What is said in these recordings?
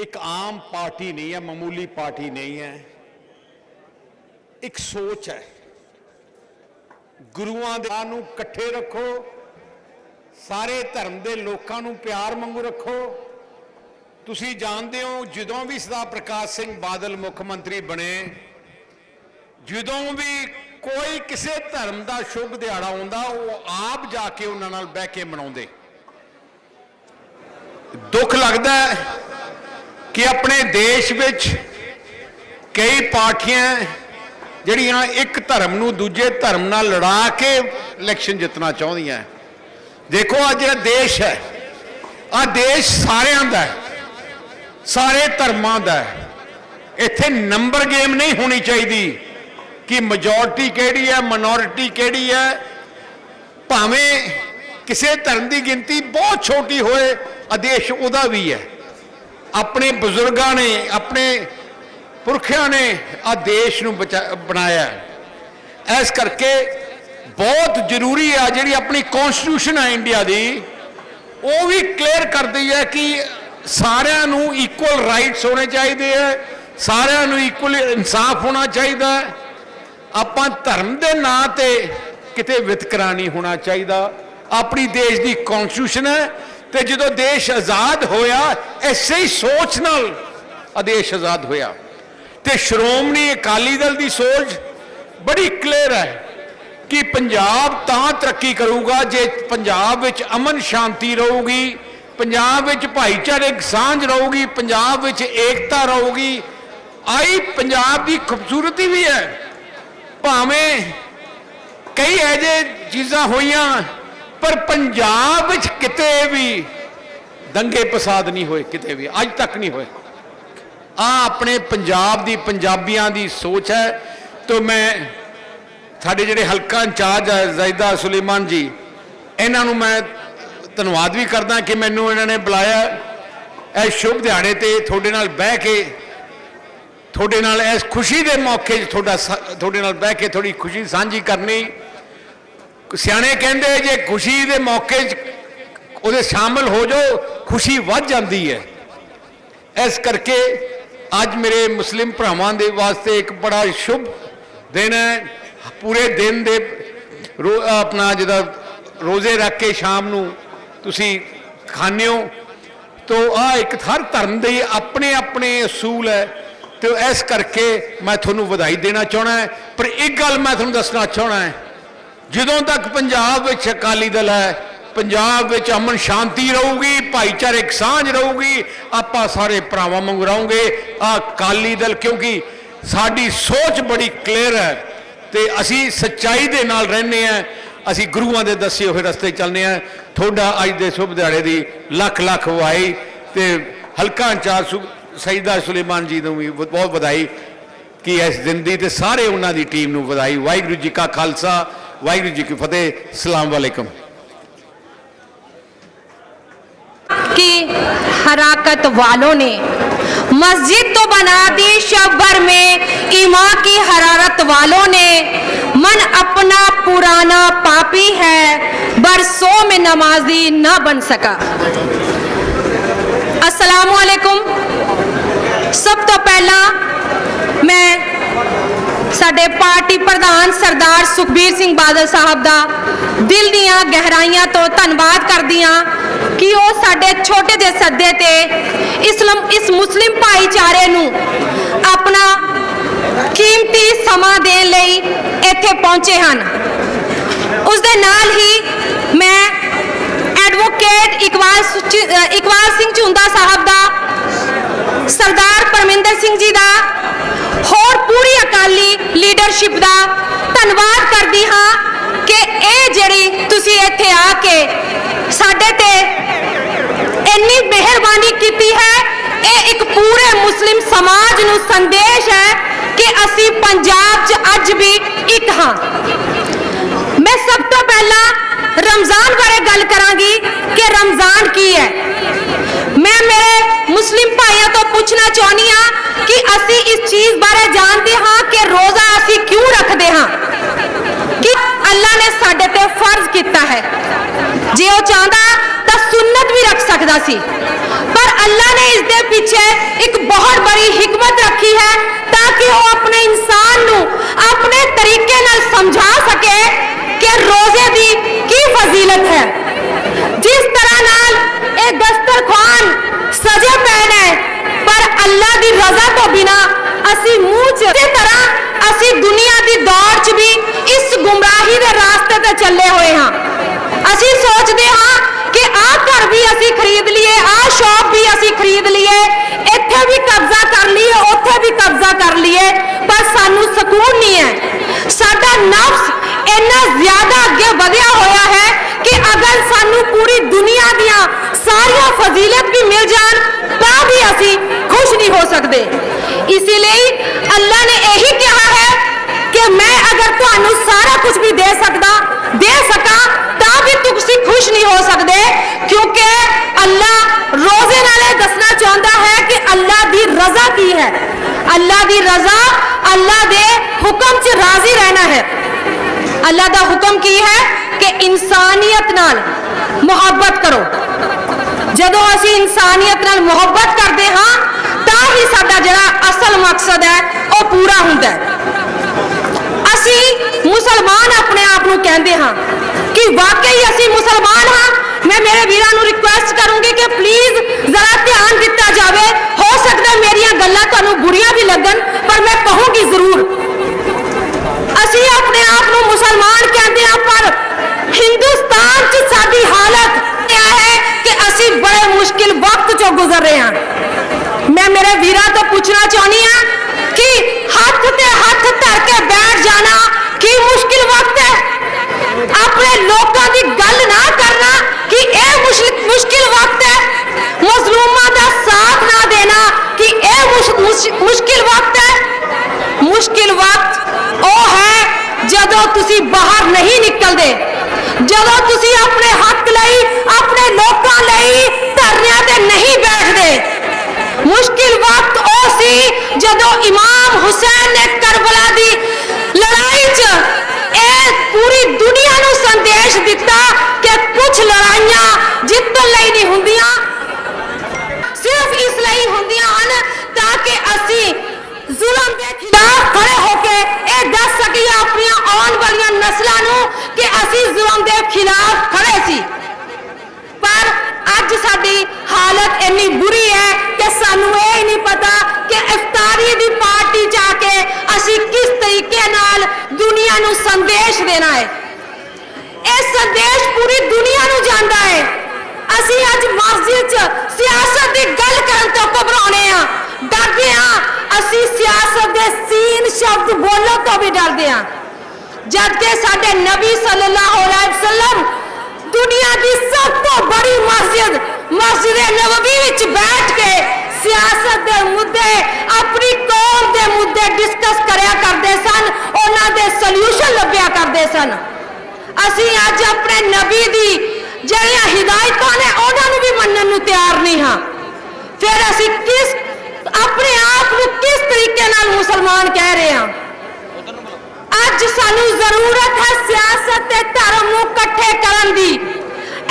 ਇੱਕ ਆਮ ਪਾਰਟੀ ਨਹੀਂ ਹੈ, ਮਾਮੂਲੀ ਪਾਰਟੀ ਨਹੀਂ ਹੈ। ਇੱਕ ਸੋਚ ਹੈ। ਗੁਰੂਆਂ ਦੇ ਨੂੰ ਇਕੱਠੇ ਰੱਖੋ। ਸਾਰੇ ਧਰਮ ਦੇ ਲੋਕਾਂ ਨੂੰ ਪਿਆਰ ਮੰਗੂ ਰੱਖੋ। ਤੁਸੀਂ ਜਾਣਦੇ ਹੋ, ਜਦੋਂ ਵੀ ਸਰਦਾਰ ਪ੍ਰਕਾਸ਼ ਸਿੰਘ ਬਾਦਲ ਮੁੱਖ ਮੰਤਰੀ ਬਣੇ, ਜਦੋਂ ਵੀ ਕੋਈ ਕਿਸੇ ਧਰਮ ਦਾ ਸ਼ੁਭ ਦਿਹਾੜਾ ਆਉਂਦਾ ਉਹ ਆਪ ਜਾ ਕੇ ਉਹਨਾਂ ਨਾਲ ਬਹਿ ਕੇ ਮਨਾਉਂਦੇ। ਦੁੱਖ ਲੱਗਦਾ ਹੈ। ਕਿ ਆਪਣੇ ਦੇਸ਼ ਵਿੱਚ ਕਈ ਪਾਰਟੀਆਂ ਜਿਹੜੀਆਂ ਇੱਕ ਧਰਮ ਨੂੰ ਦੂਜੇ ਧਰਮ ਨਾਲ ਲੜਾ ਕੇ ਇਲੈਕਸ਼ਨ ਜਿੱਤਣਾ ਚਾਹੁੰਦੀਆਂ ਦੇਖੋ ਅੱਜ ਇਹ ਦੇਸ਼ ਹੈ ਆ ਦੇਸ਼ ਸਾਰਿਆਂ ਦਾ ਹੈ, ਸਾਰੇ ਧਰਮਾਂ ਦਾ ਹੈ। ਇੱਥੇ ਨੰਬਰ ਗੇਮ ਨਹੀਂ ਹੋਣੀ ਚਾਹੀਦੀ ਕਿ ਮੈਜੋਰਟੀ ਕਿਹੜੀ ਹੈ ਮਿਨੋਰਿਟੀ ਕਿਹੜੀ ਹੈ। ਭਾਵੇਂ ਕਿਸੇ ਧਰਮ ਦੀ ਗਿਣਤੀ ਬਹੁਤ ਛੋਟੀ ਹੋਏ ਆਦੇਸ਼ ਉਹਦਾ ਵੀ ਹੈ। ਆਪਣੇ ਬਜ਼ੁਰਗਾਂ ਨੇ, ਆਪਣੇ ਪੁਰਖਿਆਂ ਨੇ ਆ ਦੇਸ਼ ਨੂੰ ਬਚਾ- ਬਣਾਇਆ ਹੈ। ਇਸ ਕਰਕੇ ਬਹੁਤ ਜ਼ਰੂਰੀ ਆ ਜਿਹੜੀ ਆਪਣੀ ਕਨਸਟੀਟਿਊਸ਼ਨ ਹੈ ਇੰਡੀਆ ਦੀ, ਉਹ ਵੀ ਕਲੀਅਰ ਕਰਦੀ ਹੈ ਕਿ ਸਾਰਿਆਂ ਨੂੰ ਇਕੁਅਲ ਰਾਈਟਸ ਹੋਣੇ ਚਾਹੀਦੇ ਹੈ, ਸਾਰਿਆਂ ਨੂੰ ਇਕੁਅਲ ਇਨਸਾਫ ਹੋਣਾ ਚਾਹੀਦਾ ਆਪਾਂ ਧਰਮ ਦੇ ਨਾਂ ਤੇ ਕਿਤੇ ਵਿਤਕਰਾ ਨਹੀਂ ਹੋਣਾ ਚਾਹੀਦਾ ਆਪਣੀ ਦੇਸ਼ ਦੀ ਕਨਸਟੀਟਿਊਸ਼ਨ ਹੈ ਤੇ ਜਦੋਂ ਦੇਸ਼ ਆਜ਼ਾਦ ਹੋਇਆ, ਐਸੇ ਹੀ ਸੋਚ ਨਾਲ ਆਦੇਸ਼ ਆਜ਼ਾਦ ਹੋਇਆ। ਤੇ ਸ਼੍ਰੋਮਣੀ ਅਕਾਲੀ ਦਲ ਦੀ ਸੋਚ ਬੜੀ ਕਲੀਅਰ ਹੈ ਕਿ ਪੰਜਾਬ ਤਾਂ ਤਰੱਕੀ ਕਰੂਗਾ ਜੇ ਪੰਜਾਬ ਵਿੱਚ ਅਮਨ ਸ਼ਾਂਤੀ ਰਹੂਗੀ, ਪੰਜਾਬ ਵਿੱਚ ਭਾਈਚਾਰਕ ਸਾਂਝ ਰਹੂਗੀ, ਪੰਜਾਬ ਵਿੱਚ ਏਕਤਾ ਰਹੂਗੀ। ਆਈ ਪੰਜਾਬ ਦੀ ਖੂਬਸੂਰਤੀ ਵੀ ਹੈ। ਭਾਵੇਂ ਕਈ ਐਜੇ ਚੀਜ਼ਾਂ ਹੋਈਆਂ ਪਰ ਪੰਜਾਬ ਵਿੱਚ ਕਿਤੇ ਵੀ ਦੰਗੇ ਪਸਾਦ ਨਹੀਂ ਹੋਏ, ਕਿਤੇ ਵੀ। ਅੱਜ ਤੱਕ ਨਹੀਂ ਹੋਏ। ਆ ਆਪਣੇ ਪੰਜਾਬ ਦੀ, ਪੰਜਾਬੀਆਂ ਦੀ ਸੋਚ ਹੈ। ਤੋਂ ਮੈਂ ਸਾਡੇ ਜਿਹੜੇ ਹਲਕਾ ਇੰਚਾਰਜ ਹੈ, ਜ਼ੈਦਾ ਸੁਲੇਮਾਨ ਜੀ, ਇਹਨਾਂ ਨੂੰ ਮੈਂ ਧੰਨਵਾਦ ਵੀ ਕਰਦਾ ਕਿ ਮੈਨੂੰ ਇਹਨਾਂ ਨੇ ਬੁਲਾਇਆ। ਇਹ ਸ਼ੁਭ ਦਿਹਾੜੇ ਤੇ ਤੁਹਾਡੇ ਨਾਲ ਬਹਿ ਕੇ, ਤੁਹਾਡੇ ਨਾਲ ਇਸ ਖੁਸ਼ੀ ਦੇ ਮੌਕੇ 'ਚ ਤੁਹਾਡਾ ਸਾ- ਤੁਹਾਡੇ ਨਾਲ ਬਹਿ ਕੇ ਥੋੜੀ ਖੁਸ਼ੀ ਸਾਂਝੀ ਕਰਨੀ ਸਿਆਣੇ ਕਹਿੰਦੇ ਜੇ ਖੁਸ਼ੀ ਦੇ ਮੌਕੇ 'ਚ ਉਹਦੇ ਸ਼ਾਮਲ ਹੋ ਜਾਓ, ਖੁਸ਼ੀ ਵੱਧ ਜਾਂਦੀ ਹੈ। ਇਸ ਕਰਕੇ ਅੱਜ ਮੇਰੇ ਮੁਸਲਿਮ ਭਰਾਵਾਂ ਦੇ ਵਾਸਤੇ ਇੱਕ ਬੜਾ ਸ਼ੁਭ ਦਿਨ ਹੈ। ਪੂਰੇ ਦਿਨ ਦੇ ਰੋ- ਆਪਣਾ ਜਿਹਦਾ ਰੋਜ਼ੇ ਰੱਖ ਕੇ ਸ਼ਾਮ ਨੂੰ ਤੁਸੀਂ ਖਾਂਦੇ ਹੋ। ਤੋ ਆ ਇੱਕ ਹਰ ਧਰਮ ਦੇ ਆਪਣੇ ਆਪਣੇ ਅਸੂਲ ਹੈ। ਤੇ ਇਸ ਕਰਕੇ ਮੈਂ ਤੁਹਾਨੂੰ ਵਧਾਈ ਦੇਣਾ ਚਾਹਣਾ ਹੈ। ਪਰ ਇੱਕ ਗੱਲ ਮੈਂ ਤੁਹਾਨੂੰ ਦੱਸਣਾ ਚਾਹਣਾ ਹੈ। ਜਦੋਂ ਤੱਕ ਪੰਜਾਬ ਵਿੱਚ ਅਕਾਲੀ ਦਲ ਹੈ, ਪੰਜਾਬ ਵਿੱਚ ਅਮਨ ਸ਼ਾਂਤੀ ਰਹੂਗੀ ਭਾਈਚਾਰਕ ਸਾਂਝ ਰਹੂਗੀ, ਆਪਾਂ ਸਾਰੇ ਭਰਾਵਾਂ ਵਾਂਗੂ ਰਹਾਂਗੇ। ਆ ਅਕਾਲੀ ਦਲ ਕਿਉਂਕਿ ਸਾਡੀ ਸੋਚ ਬੜੀ ਕਲੀਅਰ ਹੈ ਤੇ ਅਸੀਂ ਸੱਚਾਈ ਦੇ ਨਾਲ ਰਹਿੰਦੇ ਆ ਅਸੀਂ ਗੁਰੂਆਂ ਦੇ ਦੱਸੇ ਹੋਏ ਰਸਤੇ ਚੱਲਦੇ ਆ ਤੁਹਾਡਾ ਅੱਜ ਦੇ ਸ਼ੁਭ ਦਿਹਾੜੇ ਦੀ ਲੱਖ ਲੱਖ ਵਾਈ ਤੇ ਹਲਕਾ ਇੰਚਾਰਜ ਸੈਦਾ ਸੁਲੇਮਾਨ ਜੀ ਨੂੰ ਵੀ ਬਹੁਤ ਬਹੁਤ ਵਧਾਈ। ਕਿ ਇਸ ਦਿਨ ਦੀ ਤੇ ਸਾਰੇ ਉਹਨਾਂ ਦੀ ਟੀਮ ਨੂੰ ਵਧਾਈ। ਵਾਹਿਗੁਰੂ ਜੀ ਕਾ ਖਾਲਸਾ। ਵਾਹਿਗੁਰੂ جی کی فتح ਅਸਲਾਮ علیکم کی حراکت والوں نے مسجد تو بنا دی شبر میں ایمان کی حرارت والوں نے من اپنا پرانا پاپی ہے برسوں میں نمازی نہ بن سکا السلام علیکم سب تو پہلا میں ਸਾਡੇ ਪਾਰਟੀ ਪ੍ਰਧਾਨ ਸਰਦਾਰ ਸੁਖਬੀਰ ਸਿੰਘ ਬਾਦਲ ਸਾਹਿਬ ਦਾ ਦਿਲ ਦੀਆਂ ਗਹਿਰਾਈਆਂ ਤੋਂ ਧੰਨਵਾਦ ਕਰਦੀ ਹਾਂ ਕਿ ਉਹ ਸਾਡੇ ਛੋਟੇ ਦੇ ਸੱਦੇ ਤੇ ਇਸਲਮ, ਇਸ ਮੁਸਲਿਮ ਭਾਈਚਾਰੇ ਨੂੰ ਆਪਣਾ ਕੀਮਤੀ ਸਮਾਂ ਦੇਣ ਲਈ ਇੱਥੇ ਪਹੁੰਚੇ ਹਨ। ਉਸ ਦੇ ਨਾਲ ਹੀ ਮੈਂ ਐਡਵੋਕੇਟ ਇਕਬਾਲ ਇਕਬਾਲ ਸਿੰਘ ਝੁੰਦਾ ਸਾਹਿਬ ਦਾ ਸਰਦਾਰ ਪਰਮਿੰਦਰ ਸਿੰਘ ਜੀ ਦਾ ਪੂਰੀ ਲੀਡਰਸ਼ਿਪ ਦਾ ਧੰਨਵਾਦ ਕਰਦੀ ਹਾਂ ਕਿ ਇਹ ਜਿਹੜੀ ਤੁਸੀਂ ਇੱਥੇ ਆ ਕੇ ਸਾਡੇ ਤੇ ਇੰਨੀ ਮਿਹਰਬਾਨੀ ਕੀਤੀ ਹੈ। ਇਹ ਇੱਕ ਪੂਰੇ ਮੁਸਲਿਮ ਸਮਾਜ ਨੂੰ ਸੰਦੇਸ਼ ਹੈ ਕਿ ਅਸੀਂ ਪੰਜਾਬ 'ਚ ਅੱਜ ਵੀ ਇੱਕ ਹਾਂ। ਮੈਂ ਸਭ ਤੋਂ ਪਹਿਲਾਂ ਰਮਜ਼ਾਨ ਬਾਰੇ ਗੱਲ ਕਰਾਂਗੀ ਕਿ ਰਮਜ਼ਾਨ ਕੀ ਹੈ। ਮੈਂ ਮੇਰੇ ਮੁਸਲਿਮ ਭਾਈਆਂ ਤੋਂ ਪੁੱਛਣਾ ਚਾਹੁੰਦੀ ਹਾਂ ਕਿ ਅਸੀਂ ਇਸ ਚੀਜ਼ ਬਾਰੇ ਜਾਣਦੇ ਹਾਂ ਕਿ ਰੋਜ਼ਾ ਅਸੀਂ ਕਿਉਂ ਰੱਖਦੇ ਹਾਂ? ਕਿ ਅੱਲਾ ਨੇ ਸਾਡੇ ਤੇ ਫਰਜ਼ ਕੀਤਾ ਹੈ। ਜੇ ਉਹ ਚਾਹੁੰਦਾ ਤਾਂ ਸੁਨਨਤ ਵੀ ਰੱਖ ਸਕਦਾ ਸੀ। ਪਰ ਅੱਲਾ ਨੇ ਇਸ ਦੇ ਪਿੱਛੇ ਬੜੀ ਹਕਮਤ ਰੱਖੀ ਹੈ ਤਾਂ ਕਿ ਉਹ ਆਪਣੇ ਇਨਸਾਨ ਨੂੰ ਆਪਣੇ ਤਰੀਕੇ ਨਾਲ ਸਮਝਾ ਸਕੇ ਕਿ ਰੋਜ਼ੇ ਦੀ ਕੀ ਫਜ਼ੀਲਤ ਹੈ ਜਿਸ ਤਰ੍ਹਾਂ ਨਾਲ ਇਹ ਦਸਤਰਖਾਨ ਸਜੇ ਪਏ ਨੇ ਪਰ ਅੱਲਾ ਦੀ ਰਜ਼ਾ ਤੋਂ ਬਿਨਾ ਅਸੀਂ ਮੂੰਹ ਚ ਇਸੇ ਤਰ੍ਹਾਂ ਅਸੀਂ ਦੁਨੀਆ ਦੀ ਦੌੜ 'ਚ ਵੀ ਇਸ ਗੁੰਮਰਾਹੀ ਦੇ ਰਾਸਤੇ ਤੇ ਚੱਲੇ ਹੋਏ ਹਾਂ। ਅਸੀਂ ਸੋਚਦੇ ਹਾਂ ਕਿ ਆਹ ਘਰ ਵੀ ਅਸੀਂ ਖਰੀਦ ਲਈਏ, ਆਹ ਸ਼ਾਪ ਵੀ ਅਸੀਂ ਖਰੀਦ ਲਈਏ, ਇੱਥੇ ਵੀ ਕਬਜ਼ਾ ਕਰ ਲਈਏ, ਉੱਥੇ ਵੀ ਕਬਜ਼ਾ ਕਰ ਲਈਏ, ਪਰ ਸਾਨੂੰ ਸਕੂਨ ਨਹੀਂ ਹੈ। ਸਾਡਾ ਨਫਸ ਇੰਨਾ ਜ਼ਿਆਦਾ ਅੱਗੇ ਵਧਿਆ ਹੋਇਆ ਹੈ ਕਿ ਅਗਰ ਸਾਨੂੰ ਪੂਰੀ ਦੁਨੀਆ ਦੀਆਂ ਸਾਰੀਆਂ ਫਜ਼ੀਲਤ ਵੀ ਮਿਲ ਜਾਣ, ਤਾਂ ਵੀ ਅਸੀਂ ਖੁਸ਼ ਨਹੀਂ ਹੋ ਸਕਦੇ। ਇਸੇ ਲਈ ਅੱਲਾ ਨੇ ਇਹੀ ਕਿਹਾ ਹੈ ਕਿ ਮੈਂ ਅਗਰ ਤੁਹਾਨੂੰ ਸਾਰਾ ਕੁਝ ਵੀ ਦੇ ਸਕਦਾ ਦੇ ਸਕਾਂ ਤਾਂ ਵੀ ਤੁਸੀਂ ਖੁਸ਼ ਨਹੀਂ ਹੋ ਸਕਦੇ ਕਿਉਂਕਿ ਅੱਲਾ ਰੋਜ਼ੇ ਨਾਲ ਇਹ ਦੱਸਣਾ ਚਾਹੁੰਦਾ ਹੈ ਕਿ ਅੱਲਾ ਦੀ ਰਜ਼ਾ ਕੀ ਹੈ ਅੱਲਾ ਦੀ ਰਜ਼ਾ ਅੱਲਾ ਦੇ ਹੁਕਮ 'ਚ ਰਾਜ਼ੀ ਰਹਿਣਾ ਹੈ ਅੱਲਾ ਦਾ ਹੁਕਮ ਕੀ ਹੈ ਕਿ ਇਨਸਾਨੀਅਤ ਨਾਲ ਮੁਹੱਬਤ ਕਰੋ ਜਦੋਂ ਅਸੀਂ ਇਨਸਾਨੀਅਤ ਨਾਲ ਮੁਹੱਬਤ ਕਰਦੇ ਹੀ ਸਾਡਾ ਜਿਹੜਾ ਅਸਲ ਮਕਸਦ ਹੈ, ਉਹ ਪੂਰਾ ਹੁੰਦਾ ਹੈ। ਅਸੀਂ ਮੁਸਲਮਾਨ ਆਪਣੇ ਆਪ ਨੂੰ ਕਹਿੰਦੇ ਹਾਂ ਕਿ ਵਾਕਈ ਅਸੀਂ ਮੁਸਲਮਾਨ ਹਾਂ। ਮੈਂ ਮੇਰੇ ਵੀਰਾਂ ਨੂੰ ਰਿਕੁਐਸਟ ਕਰੂੰਗੀ ਕਿ ਪਲੀਜ਼ ਜ਼ਰਾ ਧਿਆਨ ਦਿੱਤਾ ਜਾਵੇ। ਹੋ ਸਕਦਾ ਮੇਰੀਆਂ ਗੱਲਾਂ ਤੁਹਾਨੂੰ ਬੁਰੀਆਂ ਵੀ ਲੱਗਣ, ਪਰ ਮੈਂ ਕਹੂੰਗੀ ਜ਼ਰੂਰ। ਅਸੀਂ ਆਪਣੇ ਆਪ ਨੂੰ ਮੁਸਲਮਾਨ ਕਹਿੰਦੇ ਹਾਂ, ਪਰ ਹਿੰਦੁਸਤਾਨ 'ਚ ਸਾਡੀ ਹਾਲਤ ਇਹ ਹੈ ਕਿ ਅਸੀਂ ਬੜੇ ਮੁਸ਼ਕਿਲ ਵਕਤ 'ਚੋਂ ਗੁਜ਼ਰ ਰਹੇ ਹਾਂ। ਮੈਂ ਮੇਰੇ ਵੀਰਾਂ ਤੋਂ ਪੁੱਛਣਾ ਚਾਹੁੰਦੀ ਹਾਂ ਕਿ ਹੱਥ ਤੇ ਹੱਥ ਧਰ ਕੇ ਬੈਠ ਜਾਣਾ ਕੀ ਮੁਸ਼ਕਿਲ ਵਕਤ ਹੈ ਆਪਣੇ ਲੋਕਾਂ ਦੀ ਗੱਲ ਨਾ ਕਰਨਾ ਕਿ ਇਹ ਮੁਸ਼ਕਿਲ ਮੁਸ਼ਕਿਲ ਵਕਤ ਹੈ ਮਜ਼ਲੂਮਾਂ ਦਾ ਸਾਥ ਨਾ ਦੇਣਾ ਕਿ ਇਹ ਮੁਸ਼- ਮੁਸ਼- ਮੁਸ਼ਕਿਲ ਵਕਤ ਹੈ ਮੁਸ਼ਕਿਲ ਵਕਤ ਉਹ ਹੈ ਜਦੋਂ ਤੁਸੀਂ ਬਾਹਰ ਨਹੀਂ ਨਿਕਲਦੇ ਜਦੋਂ ਤੁਸੀਂ ਆਪਣੇ ਹੱਕ ਲਈ ਆਪਣੇ ਲੋਕਾਂ ਲਈ ਧਰਨਿਆਂ ਤੇ ਨਹੀਂ ਬੈਠਦੇ ਮੁਸ਼ਕਿਲ ਵਕਤ ਉਹ ਸੀ ਜਦੋਂ ਇਮਾਮ ਹੁਸੈਨ ਨੇ ਕਰਬਲਾ ਦੀ ਲੜਾਈ 'ਚ ਇਹ ਪੂਰੀ ਦੁਨੀਆ ਨੂੰ ਸੰਦੇਸ਼ ਦਿੱਤਾ ਕਿ ਕੁਝ ਲੜਾਈਆਂ ਜਿੱਤਣ ਲਈ ਨਹੀਂ ਹੁੰਦੀਆਂ, ਸਿਰਫ ਇਸ ਲਈ ਹੁੰਦੀਆਂ ਹਨ ਤਾਂ ਕਿ ਅਸੀਂ ਜ਼ੁਲਮ ਦੇ ਖਿਲਾਫ ਖੜੇ ਹੋ ਕੇ ਇਹ ਦੱਸ ਸਕੀਏ ਆਪਣੀਆਂ ਆਉਣ ਵਾਲੀਆਂ ਨਸਲਾਂ ਨੂੰ ਕਿ ਅਸੀਂ ਜ਼ੁਲਮ ਦੇ ਖਿਲਾਫ ਖੜੇ ਸੀ। ਪਰ ਅੱਜ ਸਾਡੀ ਹਾਲਤ ਇੰਨੀ ਬੁਰੀ ਹੈ ਕਿ ਸਾਨੂੰ ਇਹ ਨਹੀਂ ਪਤਾ ਕਿ ਇਫਤਾਰੀ ਦੀ ਪਾਰਟੀ ਜਾ ਕੇ ਅਸੀਂ ਕਿਸ ਤਰੀਕੇ ਨਾਲ ਦੁਨੀਆ ਨੂੰ ਸੰਦੇਸ਼ ਦੇਣਾ ਹੈ। ਇਹ ਸੰਦੇਸ਼ ਪੂਰੀ ਦੁਨੀਆ ਨੂੰ ਜਾਂਦਾ ਹੈ। ਅਸੀਂ ਅੱਜ ਮਸਜਿਦ 'ਚ ਸਿਆਸਤ ਦੀ ਗੱਲ ਕਰਨ ਤੋਂ ਘਬਰਾਉਣੇ ਆ। ਡਰਦੇ ਆ। ਅਸੀਂ ਸਿਆਸਤ ਦੇ ਸੀਨ ਸ਼ਬਦ ਬੋਲਣ ਤੋਂ ਵੀ ਡਰਦੇ ਆ। ਜਦ ਕਿ ਸਾਡੇ ਨਬੀ ਸੱਲੱਲਾਹੁ ਅਲੈਹਿ ਵਸੱਲਮ ਦੁਨੀਆ ਦੀ ਸਭ ਤੋਂ ਬੜੀ ਮਸਜਿਦ ਮਸਜਿਦ ਨਬਵੀ ਵਿੱਚ ਬੈਠ ਕੇ ਸਿਆਸਤ ਦੇ ਮੁੱਦੇ, ਆਪਣੀ ਕੌਮ ਦੇ ਮੁੱਦੇ ਡਿਸਕਸ ਕਰਿਆ ਕਰਦੇ ਸਨ, ਉਹਨਾਂ ਦੇ ਸੋਲੂਸ਼ਨ ਲੱਭਿਆ ਕਰਦੇ ਸਨ। ਅਸੀਂ ਅੱਜ ਆਪਣੇ ਨਬੀ ਦੀ ਜਿਹੜੀਆਂ ਹਿਦਾਇਤਾਂ ਨੇ, ਉਹਨਾਂ ਨੂੰ ਵੀ ਮੰਨਣ ਨੂੰ ਤਿਆਰ ਨਹੀਂ ਹਾਂ। ਫਿਰ ਅਸੀਂ ਕਿਸ, ਆਪਣੇ ਆਪ ਨੂੰ ਕਿਸ ਤਰੀਕੇ ਨਾਲ ਮੁਸਲਮਾਨ ਕਹਿ ਰਹੇ ਹਾਂ? ਅੱਜ ਸਾਨੂੰ ਜ਼ਰੂਰਤ ਹੈ ਸਿਆਸਤ ਤੇ ਧਰਮ ਨੂੰ ਇਕੱਠੇ ਕਰਨ ਦੀ।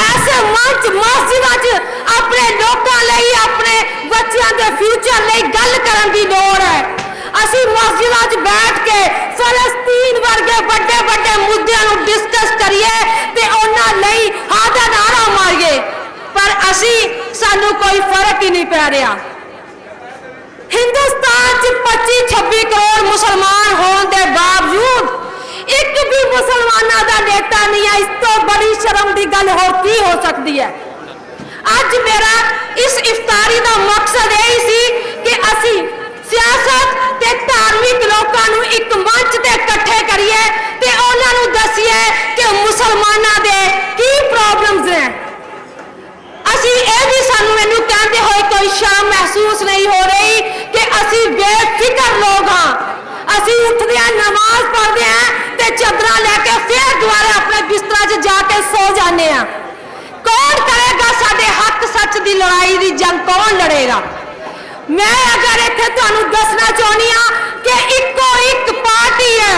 ਐਸੇ ਮੰਚ ਮਸਜਿਦਾਂ 'ਚ ਆਪਣੇ ਲੋਕਾਂ ਲਈ, ਆਪਣੇ ਬੱਚਿਆਂ ਦੇ ਫਿਊਚਰ ਲਈ ਗੱਲ ਕਰਨ ਦੀ ਲੋੜ ਹੈ। ਅਸੀਂ ਮਸਜਿਦਾਂ 'ਚ ਬੈਠ ਕੇ ਫਲਸਤੀਨ ਵਰਗੇ ਵੱਡੇ ਵੱਡੇ ਮੁੱਦਿਆਂ ਨੂੰ ਡਿਸਕਸ ਕਰੀਏ ਤੇ ਉਹਨਾਂ ਲਈ ਹਾਂ ਦਾ ਨਾਰਾ ਮਾਰੀਏ। ਪਰ ਅਸੀਂ, ਸਾਨੂੰ ਕੋਈ ਫ਼ਰਕ ਹੀ ਨਹੀਂ ਪੈ ਰਿਹਾ। ਹਿੰਦੁਸਤਾਨ 'ਚ 25 26 ਕਰੋੜ ਮੁਸਲਮਾਨ ਹੋਣ ਦੇ ਬਾਵਜੂਦ ਇੱਕ ਵੀ ਮੁਸਲਮਾਨਾਂ ਦਾ ਨੇਤਾ ਨਹੀਂ ਹੈ। ਇਸ ਤੋਂ ਬੜੀ ਸ਼ਰਮ ਦੀ ਗੱਲ ਹੋਰ ਕੀ ਹੋ ਸਕਦੀ ਹੈ? ਅੱਜ ਮੇਰਾ ਇਸ ਇਫਤਾਰੀ ਦਾ ਮਕਸਦ ਇਹ ਸੀ ਕਿ ਅਸੀਂ ਸਿਆਸਤ ਤੇ ਧਾਰਮਿਕ ਲੋਕਾਂ ਨੂੰ ਇੱਕ ਮੰਚ ਤੇ ਇਕੱਠੇ ਕਰੀਏ ਤੇ ਉਹਨਾਂ ਨੂੰ ਦੱਸੀਏ ਕਿ ਮੁਸਲਮਾਨਾਂ ਦੇ ਕੀ ਪ੍ਰੋਬਲਮਸ ਨੇ ਅਸੀਂ ਇਹ ਵੀ ਸਾਨੂੰ ਮੈਨੂੰ ਕਹਿੰਦੇ ਹੋਏ ਕੋਈ ਸ਼ਰਮ ਮਹਿਸੂਸ ਨਹੀਂ ਹੋ ਰਹੀ ਕਿ ਅਸੀਂ ਬੇਫਿਕਰ ਲੋਕ ਹਾਂ ਅਸੀਂ ਉੱਠਦੇ ਹਾਂ ਨਮਾਜ਼ ਪੜ੍ਹਦੇ ਹਾਂ ਤੇ ਚਾਦਰਾਂ ਲੈ ਕੇ ਫਿਰ ਦੁਬਾਰਾ ਆਪਣੇ ਬਿਸਤਰਾ 'ਚ ਜਾ ਕੇ ਸੋ ਜਾਂਦੇ ਹਾਂ ਕੌਣ ਕਰੇਗਾ ਸਾਡੇ ਹੱਕ ਸੱਚ ਦੀ ਲੜਾਈ ਦੀ ਜੰਗ ਕੌਣ ਲੜੇਗਾ? ਮੈਂ ਅਗਰ ਇੱਥੇ ਤੁਹਾਨੂੰ ਦੱਸਣਾ ਚਾਹੁੰਦੀ ਹਾਂ ਕਿ ਇੱਕੋ ਇੱਕ ਪਾਰਟੀ ਹੈ,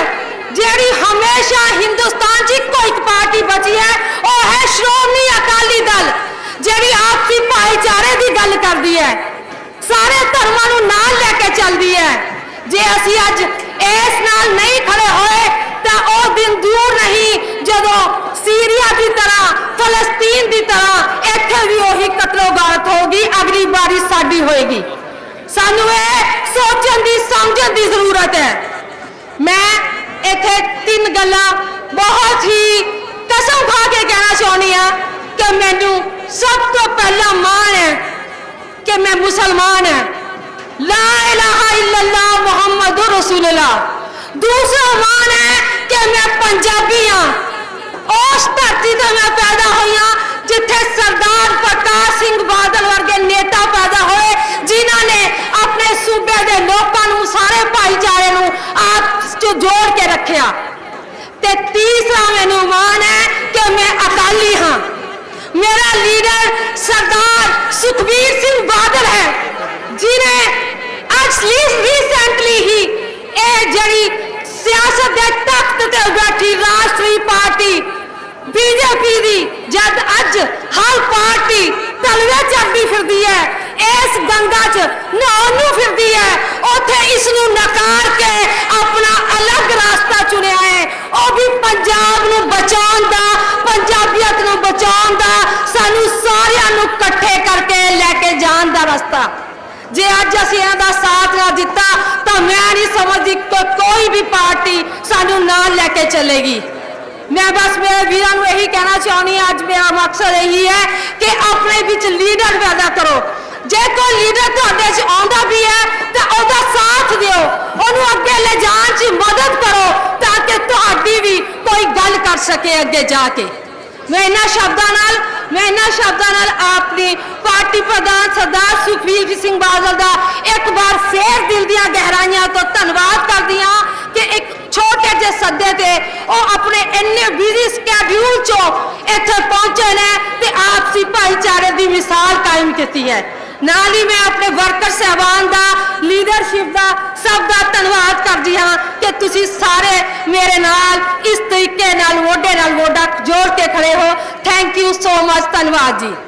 ਜਿਹੜੀ ਹਮੇਸ਼ਾ ਹਿੰਦੁਸਤਾਨ 'ਚ ਇੱਕੋ ਇੱਕ ਪਾਰਟੀ ਬਚੀ ਹੈ, ਉਹ ਹੈ ਸ਼੍ਰੋਮਣੀ ਅਕਾਲੀ ਦਲ, ਜਿਹੜੀ ਆਪਸੀ ਭਾਈਚਾਰੇ ਦੀ ਗੱਲ ਕਰਦੀ ਹੈ। ਸਾਰੇ ਧਰਮਾਂ ਨੂੰ ਨਾਲ ਲੈ ਕੇ ਚੱਲਦੀ ਹੈ। ਜੇ ਅਸੀਂ ਅੱਜ ਇਸ ਨਾਲ ਨਹੀਂ ਖੜੇ ਹੋਏ, ਤਾਂ ਉਹ ਦਿਨ ਦੂਰ ਨਹੀਂ ਜਦੋਂ ਸੀਰੀਆ ਦੀ ਤਰ੍ਹਾਂ, ਫਲਸਤੀਨ ਦੀ ਤਰ੍ਹਾਂ, ਇੱਥੇ ਵੀ ਉਹੀ ਕਤਲੋਗਾਰਤ ਹੋਗੀ ਅਗਲੀ ਵਾਰੀ ਸਾਡੀ ਹੋਏਗੀ। ਸਾਨੂੰ ਇਹ ਸੋਚਣ ਦੀ, ਸਮਝਣ ਦੀ ਜ਼ਰੂਰਤ ਹੈ। ਮੈਂ ਇੱਥੇ ਤਿੰਨ ਗੱਲਾਂ ਬਹੁਤ ਹੀ ਕਸਮ ਖਾ ਕੇ ਕਹਿਣਾ ਚਾਹੁੰਦੀ ਆ ਕਿ ਮੈਨੂੰ ਸਭ ਤੋਂ ਪਹਿਲਾਂ ਮਾਣ ਹੈ ਕਿ ਮੈਂ ਮੁਸਲਮਾਨ ਹਾਂ। ਲਾ ਇਲਾਹਾ ਇਲੱਲਾਹ ਮੁਹੰਮਦੁਰ ਰਸੂਲullah ਦੂਸਰਾ ਮਾਣ ਹੈ ਕਿ ਮੈਂ ਪੰਜਾਬੀ ਹਾਂ। ਉਸ ਧਰਤੀ ਤੋਂ ਮੈਂ ਪੈਦਾ ਹੋਈ ਹਾਂ, ਜਿੱਥੇ ਸਰਦਾਰ ਪ੍ਰਕਾਸ਼ ਸਿੰਘ ਬਾਦਲ ਵਰਗੇ ਨੇਤਾ ਪੈਦਾ ਹੋਏ, ਜਿਨ੍ਹਾਂ ਨੇ ਆਪਣੇ ਸੂਬੇ ਦੇ ਲੋਕਾਂ ਨੂੰ, ਸਾਰੇ ਭਾਈਚਾਰੇ ਨੂੰ ਆਪਸ ਚ ਜੋੜ ਕੇ ਰੱਖਿਆ। ਤੇ ਤੀਸਰਾ ਮੈਨੂੰ ਮਾਣ ਹੈ ਕਿ ਮੈਂ ਅਕਾਲੀ ਹਾਂ। ਮੇਰਾ ਲੀਡਰ ਸਰਦਾਰ ਸੁਖਬੀਰ ਸਿੰਘ ਬਾਦਲ ਹੈ ਜਿਨੇ ਅੱਜ ਰੀਸੈਂਟਲੀ ਹੀ ਇਹ ਜਿਹੜੀ ਸਿਆਸਤ ਦੇ ਤਖਤ ਤੇ ਬੈਠੀ ਰਾਸ਼ਟਰੀ ਪਾਰਟੀ ਬੀਜੇਪੀ ਦੀ, ਜਦ ਅੱਜ ਹਰ ਪਾਰਟੀ ਤਲਵੇ ਚੱਲਦੀ ਫਿਰਦੀ ਹੈ, ਇਸ ਗੰਗਾ 'ਚ ਨਹਾਉਣ ਨੂੰ ਫਿਰਦੀ ਹੈ, ਉੱਥੇ ਇਸ ਨੂੰ ਨਕਾਰ ਕੇ ਆਪਣਾ ਅਲੱਗ ਰਾਸਤਾ ਚੁਣਿਆ ਹੈ। ਉਹ ਵੀ ਪੰਜਾਬ ਨੂੰ ਬਚਾਉਣ ਦਾ, ਪੰਜਾਬੀਅਤ ਨੂੰ ਬਚਾਉਣ ਦਾ, ਸਾਨੂੰ ਸਾਰਿਆਂ ਨੂੰ ਇਕੱਠੇ ਕਰਕੇ ਲੈ ਕੇ ਜਾਣ ਦਾ ਰਸਤਾ। ਜੇ ਅੱਜ ਅਸੀਂ ਇਹਨਾਂ ਦਾ ਸਾਥ ਨਾ ਦਿੱਤਾ, ਤਾਂ ਮੈਂ ਨਹੀਂ ਸਮਝਦੀ ਕੋਈ ਵੀ ਪਾਰਟੀ ਸਾਨੂੰ ਨਾਲ ਲੈ ਕੇ ਚੱਲੇਗੀ। ਮੈਂ ਬਸ ਮੇਰੇ ਵੀਰਾਂ ਨੂੰ ਇਹੀ ਕਹਿਣਾ ਚਾਹੁੰਦੀ ਹਾਂ, ਅੱਜ ਮੇਰਾ ਮਕਸਦ ਇਹੀ ਹੈ ਕਿ ਆਪਣੇ ਵਿੱਚ ਲੀਡਰ ਪੈਦਾ ਕਰੋ। ਜੇ ਕੋਈ ਲੀਡਰ ਤੁਹਾਡੇ 'ਚ ਆਉਂਦਾ ਵੀ ਹੈ, ਤਾਂ ਉਹਦਾ ਸਾਥ ਦਿਓ। ਉਹਨੂੰ ਅੱਗੇ ਲੈ ਜਾਣ 'ਚ ਮਦਦ ਕਰੋ, ਤਾਂ ਕਿ ਤੁਹਾਡੀ ਵੀ ਕੋਈ ਗੱਲ ਕਰ ਸਕੇ ਅੱਗੇ ਜਾ ਕੇ। ਮੈਂ ਇਹਨਾਂ ਸ਼ਬਦਾਂ ਨਾਲ, ਮੈਂ ਇਹਨਾਂ ਸ਼ਬਦਾਂ ਨਾਲ ਆਪਣੀ ਪਾਰਟੀ ਪ੍ਰਧਾਨ ਸਰਦਾਰ ਸੁਖਬੀਰ ਸਿੰਘ ਬਾਦਲ ਦਾ ਇੱਕ ਵਾਰ ਫੇਰ ਦਿਲ ਦੀਆਂ ਗਹਿਰਾਈਆਂ ਤੋਂ ਧੰਨਵਾਦ ਕਰਦੀ ਹਾਂ। ਛੋਟੇ ਸੱਦੇ ਤੇ ਉਹ ਆਪਣੇ ਇੰਨੇ ਬਿਜ਼ੀ ਸਕੇਡਿਊਲ ਚੋਂ ਇੱਥੇ ਪਹੁੰਚੇ ਨੇ ਤੇ ਆਪਸੀ ਭਾਈਚਾਰੇ ਦੀ ਮਿਸਾਲ ਕਾਇਮ ਕੀਤੀ ਹੈ। ਨਾਲ ਹੀ ਮੈਂ ਆਪਣੇ ਵਰਕਰ ਸਹਿਬਾਨ ਦਾ ਲੀਡਰਸ਼ਿਪ ਦਾ ਸਭ ਦਾ ਧੰਨਵਾਦ ਕਰਦੀ ਹਾਂ ਕਿ ਤੁਸੀਂ ਸਾਰੇ ਮੇਰੇ ਨਾਲ ਇਸ ਤਰੀਕੇ ਨਾਲ ਮੋਢੇ ਨਾਲ ਮੋਢਾ ਜੋੜ ਕੇ ਖੜੇ ਹੋ। ਥੈਂਕ ਯੂ ਸੋ ਮਚ ਧੰਨਵਾਦ ਜੀ।